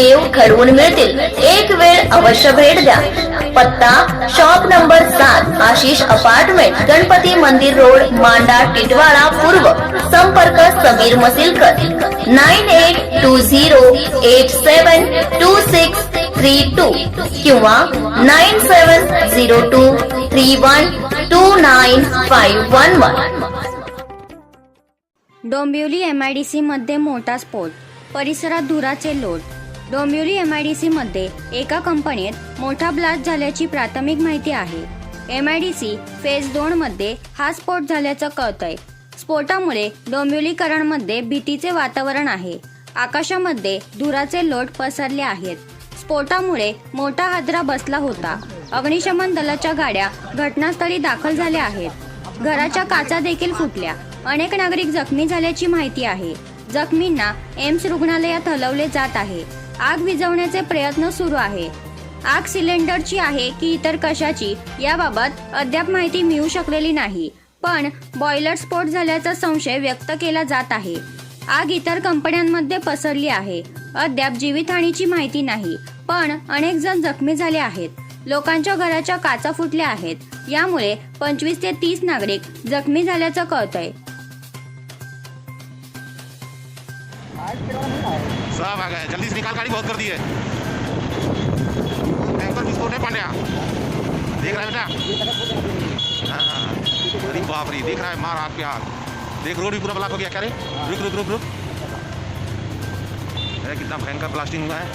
देव घडवून मिळतील. एक वेळ अवश्य भेट द्या. पत्ता शॉप नंबर सात आशिष अपार्टमेंट गणपती मंदिर रोड मांडा टिटवाळा पूर्व. संपर्क Sameer Masilkar. Nine eight two zero eight seven two six three two किंवा nine seven zero two three one two nine five one one. Dombivli M I D मध्ये मोठा स्फोट. परिसरात धुराचे लोट. डोंबिवली डी मध्ये एका कंपनीत मोठा ब्लास्ट झाल्याची प्राथमिक माहिती आहे. M I D C phase दोन मध्ये हा स्फोट झाल्याचं कळतंय. स्फोटामुळे डोंबिवलीकरांमध्ये भीतीचे वातावरण आहे. आकाशामध्ये धुराचे लोट पसरले आहेत. स्फोटामुळे मोठा हादरा बसला होता. अग्निशमन दलाच्या गाड्या घटनास्थळी दाखल झाल्या आहेत. घराच्या काचा देखील फुटल्या. अनेक नागरिक जखमी झाल्याची माहिती आहे. जखमींना एम्स रुग्णालयात हलवले जात आहे. आग विझवण्याचे प्रयत्न सुरू आहे. आग सिलेंडरची आहे की इतर कशाची याबाबत अद्याप माहिती मिळू शकलेली नाही पण बॉयलर स्फोट झाल्याचा संशय व्यक्त केला जात आहे. आग इतर कंपन्यांमध्ये पसरली आहे. अद्याप जीवितहानीची माहिती नाही पण अनेक जण जखमी झाले आहेत. लोकांच्या घराच्या काचा फुटल्या आहेत. यामुळे पंचवीस ते तीस नागरिक जखमी झाल्याचं कळतंय. सब आ गए जल्दी से निकाल गाड़ी बहुत कर दी है। टैंकर विस्फोट है पांड्या। देख रहा है बेटा। हाँ, हाँ। अरे बाप रे देख रहा है मार आग पे आग देख रोड भी पूरा ब्लॉक हो गया। क्या रे? रुक रुक रुक रुक। अरे कितना भयंकर ब्लास्टिंग हुआ है।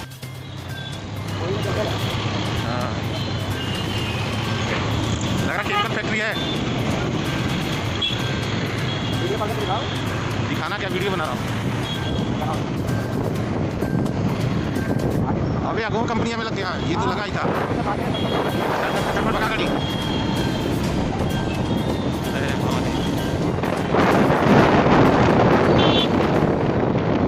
हाँ। लग रहा केमिकल फैक्ट्री है। दिखाना क्या वीडियो बना रहा हूँ? अबे अगो कंपनियां में लगते हैं ये तो लगा ही था चल, चल, भगा गाड़ी अरे बहुत ही।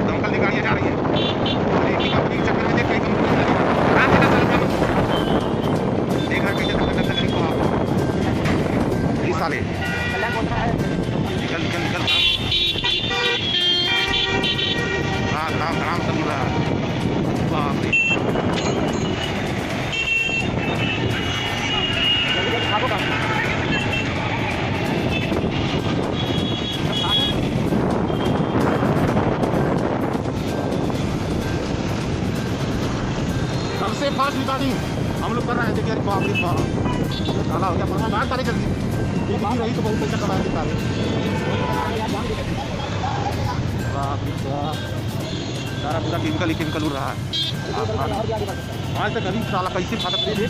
दमकल की गाड़ियां जा रही हैं और एक ही कंपनी के चक्कर में देख कई कंपनी लगी कहाँ से डर चल देख रहा कैसे धक्का करता गाड़ी को आप ये साले निकल निकल निकल हाँ काम काम चल रहा सबसे फास्ट रिकॉर्डिंग हम लोग कर रहे थे देखिए अरे बाप रे बाप काला हो गया पंखा बाहर तारे जल्दी ये बिजली रही तो बहुत पैसा कमाए थे बाप रे बाप सारा पूरा केमिकल ही केमिकल उड़ रहा है आज तक अभी साला कैसे फाटक दे दे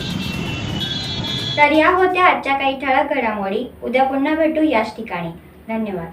तर या होत्या आजच्या काही ठळक घडामोडी. उद्या पुन्हा भेटू याच ठिकाणी. धन्यवाद.